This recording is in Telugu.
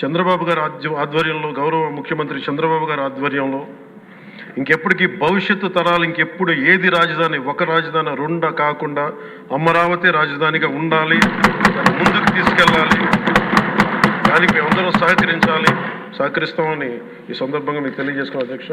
చంద్రబాబు గారి ఆధ్య ఆధ్వర్యంలో గౌరవ ముఖ్యమంత్రి చంద్రబాబు గారి ఆధ్వర్యంలో ఇంకెప్పటికీ భవిష్యత్తు తరాలు ఇంకెప్పుడు ఏది రాజధాని ఒక రాజధాని రెండ కాకుండా అమరావతి రాజధానిగా ఉండాలి ముందుకు తీసుకెళ్ళాలి దానికి మేమందరం సహకరించాలి. సహకరిస్తామని ఈ సందర్భంగా మీకు తెలియజేసుకున్నాం అధ్యక్ష.